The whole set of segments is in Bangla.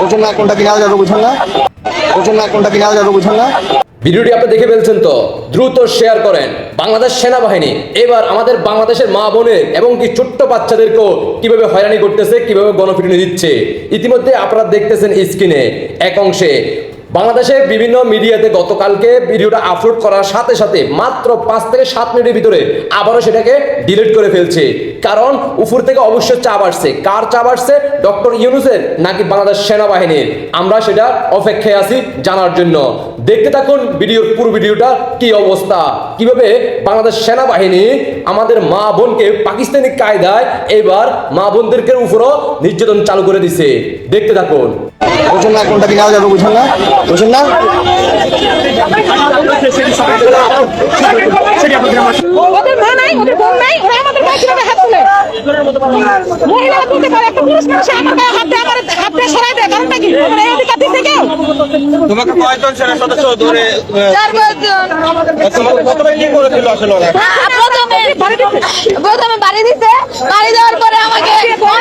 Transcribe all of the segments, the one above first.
বুঝুন না কোনটা কিনা যাবে না। বুঝুন না কোনটা কিনা যাবে না। ভিডিওটি আপনি দেখে ফেলছেন তো, দ্রুত শেয়ার করেন। বাংলাদেশ সেনাবাহিনী, এবার আমাদের বাংলাদেশের মা বোনের এবং কি ছোট্ট বাচ্চাদেরকেও কীভাবে হয়রানি করতেছে, কীভাবে গণপিটুনি দিচ্ছে। ইতিমধ্যে আপনারা দেখতেছেন স্ক্রিনে এক অংশে বাংলাদেশের বিভিন্ন মিডিয়াতে গতকালকে ভিডিওটা আপলোড করার সাথে সাথে মাত্র পাঁচ থেকে সাত মিনিটের ভিতরে আবারও সেটাকে ডিলিট করে ফেলছে। কারণ উপর থেকে অবশ্যই চাপ আসছে। কার চাপ আসছে? ডক্টর ইউনুসের নাকি বাংলাদেশ সেনাবাহিনীর আমরা সেটা অপেক্ষায় আছি জানার জন্য। দেখতে থাকুন ভিডিওর পুরো ভিডিওটা কি অবস্থা। কীভাবে বাংলাদেশ সেনাবাহিনী আমাদের মা বোনকে পাকিস্তানি কায়দায় এবার মা বোনদেরকে উপরও নির্যাতন চালু করে দিছে। দেখতে থাকুন। বুঝুন না কোনটা কিনা যাবে বুঝুন না। বুঝুন না। ওদের মা নাই ওদের বোন নাই ওরা আমাদের গায়ে কীভাবে হাত তুলে? মহিলারা তুলতে পারে একটা পুরুষ মানুষ আমার গায়ে হাত দিয়ে আমার হাত দিয়ে সরাই দেয় কারণটা কি? আমার এই অধিকার দিতে কেউ? তোমাকে কয়জন সেনা সদস্য ধরে আহ, তোমাকে প্রথমে কি করেছিল আসলে প্রথমে প্রথমে বাড়ি দিছে বাড়ি দেওয়ার পরে আমাকে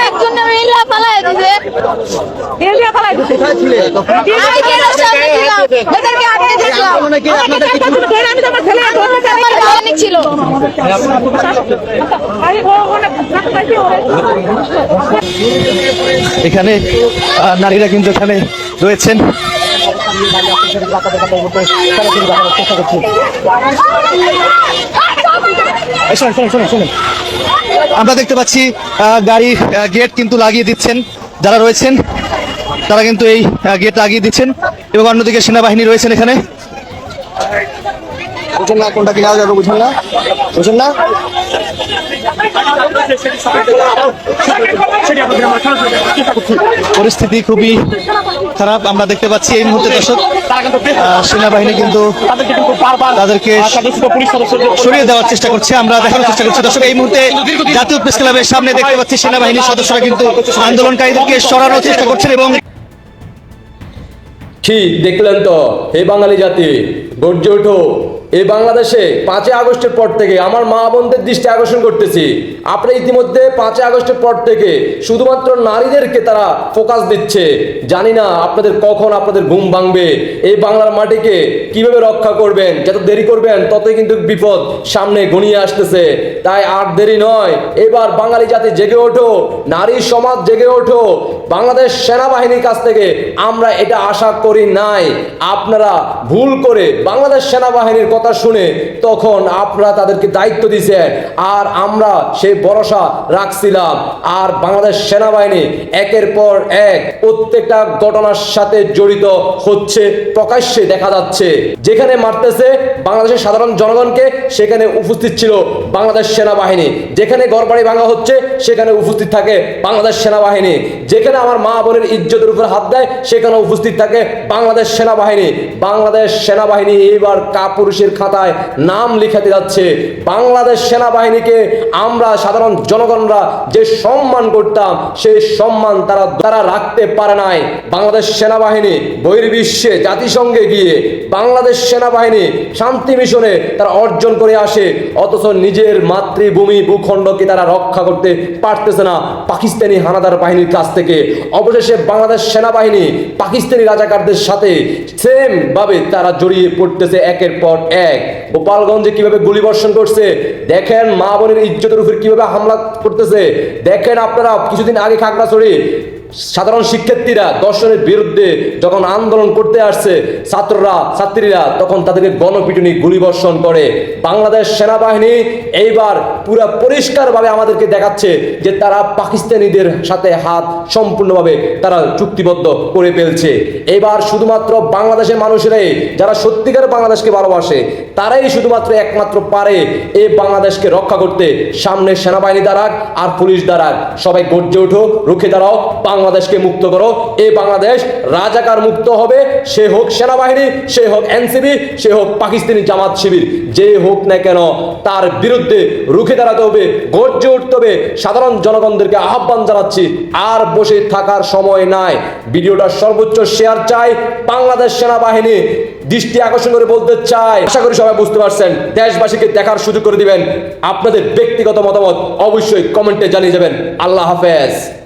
একজন মিল্লা দিছে। আমি সামনে ছিলাম ওদেরকে আটকে দেখলাম আমি ছেলে আমার ছিল। এখানে নারীরা কিন্তু এখানে রয়েছেন। শোনেন, শোনেন, শোনেন, শোনেন। আমরা দেখতে পাচ্ছি গাড়ি গেট কিন্তু লাগিয়ে দিচ্ছেন যারা রয়েছেন, তারা কিন্তু এই গেট লাগিয়ে দিচ্ছেন এবং অন্যদিকে সেনাবাহিনী রয়েছেন এখানে। বুঝুন না কোনটা কিনা যাবে, বুঝুন না? বুঝুন না? পরিস্থিতি খুবই খারাপ, আমরা দেখতে পাচ্ছি এই মুহূর্তে দর্শক সেনাবাহিনী কিন্তু তাদেরকে সরিয়ে দেওয়ার চেষ্টা করছে, আমরা দেখানোর চেষ্টা করছি। দর্শক, এই মুহূর্তে জাতীয় প্রেস ক্লাবের সামনে দেখতে পাচ্ছি সেনাবাহিনীর সদস্যরা কিন্তু আন্দোলনকারীদেরকে সরানোর চেষ্টা করছেন এবং কি দেখলেন তো, হে বাঙালি জাতি, গর্জে ওঠো। এই বাংলাদেশে পাঁচই আগস্টের পর থেকে আমার মা বোনদের দৃষ্টি আকর্ষণ করতেছি। আপনারা ইতিমধ্যে পাঁচই আগস্টের পর থেকে শুধুমাত্র নারীদেরকে তারা ফোকাস দিচ্ছে। জানি না আপনাদের কখন আপনাদের ঘুম ভাঙবে। এই বাংলার মাটিকে কীভাবে রক্ষা করবেন, যত দেরি করবেন, ততই কিন্তু বিপদ সামনে ঘনিয়ে আসতেছে। তাই আর দেরি নয়, এবার বাঙালি জাতি জেগে ওঠো, নারী সমাজ জেগে ওঠো। বাংলাদেশ সেনাবাহিনীর কাছ থেকে আমরা এটা আশা করি নাই। আপনারা ভুল করে বাংলাদেশ সেনাবাহিনীর কথা শুনে তখন আপনারা তাদেরকে দায়িত্ব দিয়েছেন। আর আমরা সেই ভরসা রাখছিলাম। আর বাংলাদেশ সেনাবাহিনী একের পর এক প্রত্যেকটা ঘটনার সাথে জড়িত হচ্ছে, প্রকাশ্যে দেখা যাচ্ছে। যেখানে মারতেছে বাংলাদেশের সাধারণ জনগণকে, সেখানে উপস্থিত ছিল বাংলাদেশ সেনাবাহিনী। যেখানে গড়বাড়ি ভাঙা হচ্ছে, সেখানে উপস্থিত থাকে বাংলাদেশ সেনাবাহিনী। যেখানে আমার মা বোনের ইজ্জতের উপর হাত দেয়, সেখানে উপস্থিত থাকে বাংলাদেশ সেনাবাহিনী। বাংলাদেশ সেনাবাহিনী এইবার কাপুরুষের খাতায় নাম লিখাতে যাচ্ছে, বাংলাদেশ সেনাবাহিনীকে আমরা সাধারণ জনগণরা যে সম্মান করতাম, সেই সম্মান তারা তারা রাখতে পারে নাই। বাংলাদেশ সেনাবাহিনী বহির্বিশ্বে জাতিসংঘে গিয়ে বাংলাদেশ সেনাবাহিনী শান্তি মিশনে তারা অর্জন করে আসে, অথচ নিজের মাতৃভূমি ভূখণ্ডকে তারা রক্ষা করতে পারতেছে না পাকিস্তানি হানাদার বাহিনীর কাছ থেকে। অবশেষে বাংলাদেশ সেনাবাহিনী পাকিস্তানি রাজাকারদের সাথে সেম ভাবে তারা জড়িয়ে পড়তেছে একের পর এক গোপালগঞ্জে কীভাবে গুলি বর্ষণ করছে, দেখেন মা বোনের ইজ্জতের উপর কীভাবে হামলা করতেছে, দেখেন আপনারা কিছুদিন আগে খাগড়াছড়ি সাধারণ শিক্ষার্থীরা দর্শনের বিরুদ্ধে যখন আন্দোলন করতে আসছে, ছাত্ররা, ছাত্রীরা তখন তাদেরকে গণপিটুনি, গুলিবর্ষণ করে। বাংলাদেশ সেনাবাহিনী এইবার পুরো পরিষ্কারভাবে আমাদেরকে দেখাচ্ছে যে তারা পাকিস্তানিদের সাথে হাত সম্পূর্ণভাবে তারা চুক্তিবদ্ধ করে ফেলছে। এবার শুধুমাত্র বাংলাদেশের মানুষেরাই, যারা সত্যিকার বাংলাদেশকে ভালোবাসে, তারাই শুধুমাত্র একমাত্র পারে এই বাংলাদেশকে রক্ষা করতে। সামনে সেনাবাহিনী দ্বারাক আর পুলিশ দ্বারাক সবাই গর্জে ওঠো, রুখে দাঁড়াও বাংলাদেশকে মুক্ত করো। এই বাংলাদেশ রাজাকার মুক্ত হবে। সে হোক সেনাবাহিনী, সে হোক এনসিবি, সে হোক পাকিস্তানি জামাত শিবির, যে হোক না কেন তার বিরুদ্ধে রুখে দাঁড়াতে হবে, গর্জে উঠতে হবে। সাধারণ জনগণদেরকে আহ্বান জানাচ্ছি, আর বসে থাকার সময় নাই। ভিডিওটা সর্বোচ্চ শেয়ার চাই, বাংলাদেশ সেনাবাহিনী দৃষ্টি আকর্ষণ করে বলতে চাই। আশা করি সবাই বুঝতে পারছেন, দেশবাসীকে দেখার সুযোগ করে দিবেন। আপনাদের ব্যক্তিগত মতামত অবশ্যই কমেন্টে জানিয়ে যাবেন। আল্লাহ হাফেজ।